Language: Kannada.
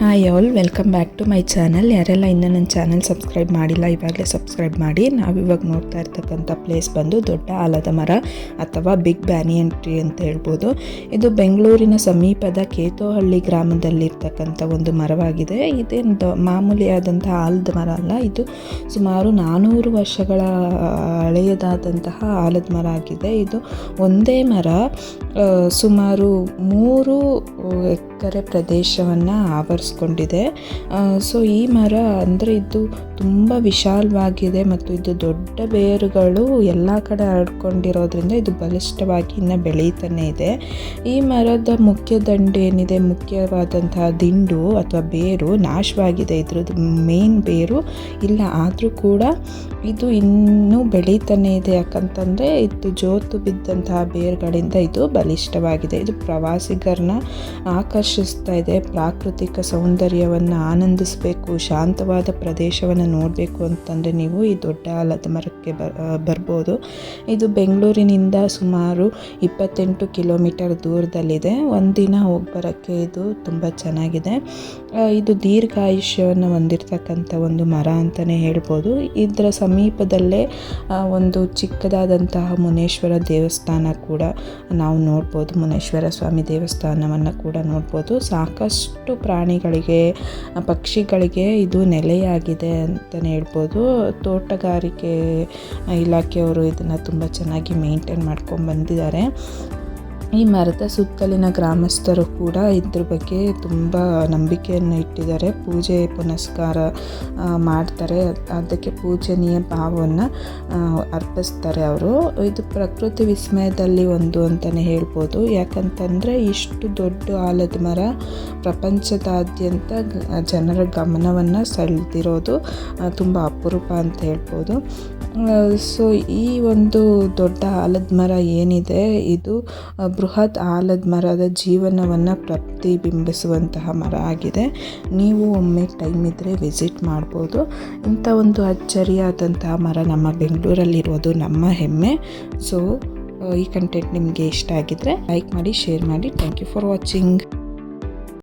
Hi all welcome back to my channel ಯಾರೆಲ್ಲ ಇನ್ನೂ ನನ್ನ ಚಾನಲ್ ಸಬ್ಸ್ಕ್ರೈಬ್ ಮಾಡಿಲ್ಲ, ಇವಾಗಲೇ ಸಬ್ಸ್ಕ್ರೈಬ್ ಮಾಡಿ. ನಾವಿವಾಗ ನೋಡ್ತಾ ಇರ್ತಕ್ಕಂಥ ಪ್ಲೇಸ್ ಬಂದು ದೊಡ್ಡ ಆಲದ ಮರ ಅಥವಾ ಬಿಗ್ ಬ್ಯಾನಿಯನ್ ಟ್ರೀ ಅಂತ ಹೇಳ್ಬೋದು. ಇದು ಬೆಂಗಳೂರಿನ ಸಮೀಪದ ಕೇತೋಹಳ್ಳಿ ಗ್ರಾಮದಲ್ಲಿರ್ತಕ್ಕಂಥ ಒಂದು ಮರವಾಗಿದೆ. ಇದೇನು ಮಾಮೂಲಿಯಾದಂಥ ಆಲದ ಮರ ಅಲ್ಲ, ಇದು ಸುಮಾರು ನಾನ್ನೂರು ವರ್ಷಗಳ, ಹಳೆಯದಾದಂತಹ ಆಲದ ಮರ ಆಗಿದೆ. ಇದು ಒಂದೇ ಮರ ಸುಮಾರು ಮೂರು ಎಕರೆ ಪ್ರದೇಶವನ್ನು ಆವರಿಸ್ಕೊಂಡಿದೆ ಸೊ ಈ ಮರ ಅಂದರೆ ಇದು ತುಂಬ ವಿಶಾಲವಾಗಿದೆ ಮತ್ತು ಇದು ದೊಡ್ಡ ಬೇರುಗಳು ಎಲ್ಲ ಕಡೆ ಹರಡ್ಕೊಂಡಿರೋದ್ರಿಂದ ಇದು ಬಲಿಷ್ಠವಾಗಿ ಇನ್ನು ಬೆಳೀತಾನೆ ಇದೆ. ಈ ಮರದ ಮುಖ್ಯ ದಂಡು ಏನಿದೆ? ಮುಖ್ಯವಾದಂತಹ ದಿಂಡು ಅಥವಾ ಬೇರು ನಾಶವಾಗಿದೆ. ಇದ್ರದ್ದು ಮೇನ್ ಬೇರು ಇಲ್ಲ, ಆದರೂ ಕೂಡ ಇದು ಇನ್ನೂ ಬೆಳೀತಾನೆ ಇದೆ. ಯಾಕಂತಂದರೆ ಇದು ಜೋತು ಬಿದ್ದಂತಹ ಬೇರುಗಳಿಂದ ಇದು ಬಲಿಷ್ಠವಾಗಿದೆ. ಇದು ಪ್ರವಾಸಿಗರನ್ನ ಆಕರ್ಷಿಸ್ತಾ ಇದೆ, ಪ್ರಾಕೃತಿಕ ಸೌಂದರ್ಯವನ್ನು ಆನಂದಿಸಬೇಕು, ಶಾಂತವಾದ ಪ್ರದೇಶವನ್ನು ನೋಡಬೇಕು ಅಂತಂದರೆ ನೀವು ಈ ದೊಡ್ಡ ಆಲದ ಮರಕ್ಕೆ ಬರ್ಬೋದು. ಇದು ಬೆಂಗಳೂರಿನಿಂದ ಸುಮಾರು ಇಪ್ಪತ್ತೆಂಟು ಕಿಲೋಮೀಟರ್ ದೂರದಲ್ಲಿದೆ. ಒಂದಿನ ಹೋಗಿ ಬರೋಕ್ಕೆ ಇದು ತುಂಬ ಚೆನ್ನಾಗಿದೆ. ಇದು ದೀರ್ಘಾಯುಷ್ಯವನ್ನು ಹೊಂದಿರತಕ್ಕಂಥ ಒಂದು ಮರ ಅಂತಲೇ ಹೇಳ್ಬೋದು. ಇದರ ಸಮೀಪದಲ್ಲೇ ಒಂದು ಚಿಕ್ಕದಾದಂತಹ ಮುನೇಶ್ವರ ದೇವಸ್ಥಾನ ಕೂಡ ನಾವು ನೋಡ್ಬೋದು. ಮುನೇಶ್ವರ ಸ್ವಾಮಿ ದೇವಸ್ಥಾನವನ್ನು ಕೂಡ ನೋಡ್ಬೋದು. ಸಾಕಷ್ಟು ಪ್ರಾಣಿಗಳಿಗೆ ಪಕ್ಷಿಗಳಿಗೆ ಇದು ನೆಲೆಯಾಗಿದೆ ಅಂತಲೇ ಹೇಳ್ಬೋದು. ತೋಟಗಾರಿಕೆ ಇಲಾಖೆಯವರು ಇದನ್ನು ತುಂಬ ಚೆನ್ನಾಗಿ ಮೇಂಟೈನ್ ಮಾಡ್ಕೊಂಡು ಬಂದಿದ್ದಾರೆ. ಈ ಮರದ ಸುತ್ತಲಿನ ಗ್ರಾಮಸ್ಥರು ಕೂಡ ಇದ್ರ ಬಗ್ಗೆ ತುಂಬ ನಂಬಿಕೆಯನ್ನು ಇಟ್ಟಿದ್ದಾರೆ. ಪೂಜೆ ಪುನಸ್ಕಾರ ಮಾಡ್ತಾರೆ. ಅದಕ್ಕೆ ಪೂಜನೀಯ ಭಾವವನ್ನು ಅರ್ಪಿಸ್ತಾರೆ ಅವರು. ಇದು ಪ್ರಕೃತಿ ವಿಸ್ಮಯದಲ್ಲಿ ಒಂದು ಅಂತಲೇ ಹೇಳ್ಬೋದು. ಯಾಕಂತಂದರೆ ಇಷ್ಟು ದೊಡ್ಡ ಆಲದ ಮರ ಪ್ರಪಂಚದಾದ್ಯಂತ ಜನರ ಗಮನವನ್ನು ಸೆಳೆದಿರೋದು ತುಂಬ ಅಪರೂಪ ಅಂತ ಹೇಳ್ಬೋದು. ಸೊ ಈ ಒಂದು ದೊಡ್ಡ ಆಲದ ಮರ ಏನಿದೆ, ಇದು ಬೃಹತ್ ಆಲದ ಮರದ ಜೀವನವನ್ನು ಪ್ರತಿಬಿಂಬಿಸುವಂತಹ ಮರ ಆಗಿದೆ. ನೀವು ಒಮ್ಮೆ ಟೈಮ್ ಇದ್ದರೆ ವಿಸಿಟ್ ಮಾಡ್ಬೋದು. ಇಂಥ ಒಂದು ಅಚ್ಚರಿಯಾದಂತಹ ಮರ ನಮ್ಮ ಬೆಂಗಳೂರಲ್ಲಿರೋದು ನಮ್ಮ ಹೆಮ್ಮೆ. ಸೊ ಈ ಕಂಟೆಂಟ್ ನಿಮಗೆ ಇಷ್ಟ ಆಗಿದ್ದರೆ ಲೈಕ್ ಮಾಡಿ ಶೇರ್ ಮಾಡಿ. Thank you for watching